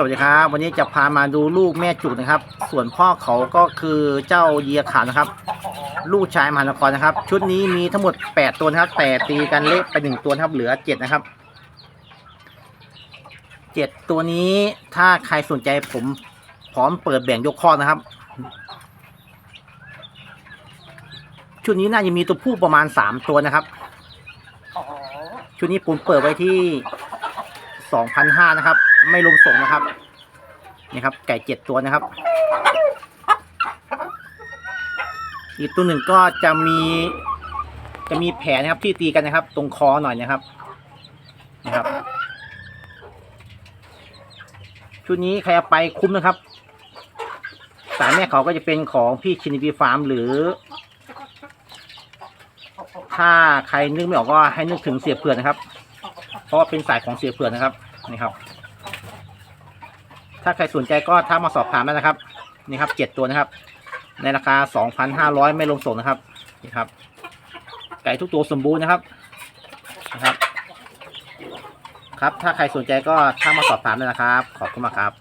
สวัสดีครับ วันนี้จะพามาดูลูกแม่จุกนะครับ ส่วนพ่อเขาก็คือเจ้าเยียขาวนะครับ ลูกชายมหานครนะครับ ชุดนี้มีทั้งหมด 8 ตัวนะครับแต่ตีกันเละไปหนึ่งตัวครับเหลือ 7 นะครับ 7 ตัวนี้ถ้าใครสนใจผมพร้อมเปิดแบ่งยกข้อนะครับ ชุดนี้น่าจะมีตัวผู้ประมาณ 3 ตัวนะครับ ชุดนี้ผมเปิดไว้ที่2,500นะครับ ไม่รวมส่งนะครับ นี่ครับ ไก่เจ็ดตัวนะครับ อีกตัวหนึ่งก็จะมีจะมีแผลนะครับที่ตีกันนะครับ ตรงคอหน่อยนะครับนะครับ ชุดนี้ใครเอาไปคุ้มนะครับ สายแม่เขาก็จะเป็นของพี่ชินิบีฟาร์มหรือ ถ้าใครนึกไม่ออกก็ให้นึกถึงเสียเผื่อนนะครับ เพราะว่าเป็นสายของเสียเผื่อนนะครับนี่ครับ ถ้าใครสนใจก็ทักมาสอบถามได้นะครับ นี่ครับเจ็ดตัวนะครับ ในราคาสองพันห้าร้อยไม่ลงส่งนะครับ นี่ครับ ไก่ทุกตัวสมบูรณ์นะครับ นะครับ ครับ ถ้าใครสนใจก็ทักมาสอบถามได้นะครับ ขอบคุณมากครับ